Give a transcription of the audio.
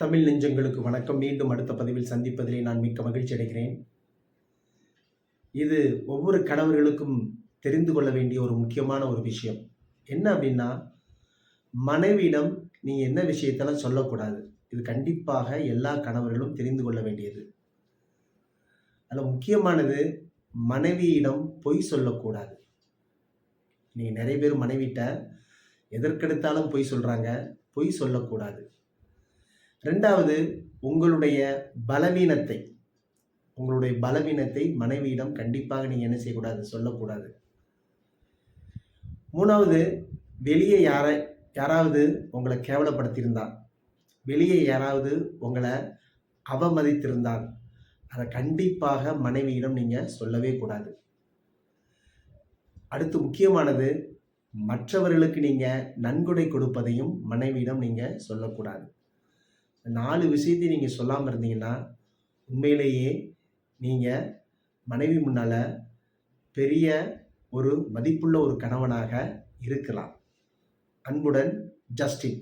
தமிழ் நெஞ்சங்களுக்கு வணக்கம். மீண்டும் அடுத்த பதிவில் சந்திப்பதிலே நான் மிக்க மகிழ்ச்சி அடைகிறேன். இது ஒவ்வொரு கணவர்களுக்கும் தெரிந்து கொள்ள வேண்டிய ஒரு முக்கியமான ஒரு விஷயம். என்ன அப்படின்னா மனைவியிடம் நீங்கள் என்ன விஷயத்தெல்லாம் சொல்லக்கூடாது. இது கண்டிப்பாக எல்லா கணவர்களும் தெரிந்து கொள்ள வேண்டியது. அதில் முக்கியமானது மனைவியிடம் பொய் சொல்லக்கூடாது. நீங்கள் நிறைய பேர் மனைவிட்ட எதற்கெடுத்தாலும் பொய் சொல்கிறாங்க பொய் சொல்லக்கூடாது. ரெண்டாவது உங்களுடைய பலவீனத்தை உங்களுடைய பலவீனத்தை மனைவியிடம் கண்டிப்பாக நீங்கள் என்ன செய்யக்கூடாது? சொல்லக்கூடாது. மூணாவது வெளியே யாரை யாராவது உங்களை கேவலப்படுத்தியிருந்தால் வெளியே யாராவது உங்களை அவமதித்திருந்தால் அதை கண்டிப்பாக மனைவியிடம் நீங்கள் சொல்லவே கூடாது. அடுத்து முக்கியமானது மற்றவர்களுக்கு நீங்கள் நன்கொடை கொடுப்பதையும் மனைவியிடம் நீங்கள் சொல்லக்கூடாது. நாலு விஷயத்தை நீங்கள் சொல்லாமல் இருந்தீங்கன்னா உண்மையிலேயே நீங்கள் மனைவி முன்னால் பெரிய ஒரு மதிப்புள்ள ஒரு கணவனாக இருக்கலாம். அன்புடன் ஜஸ்டின்.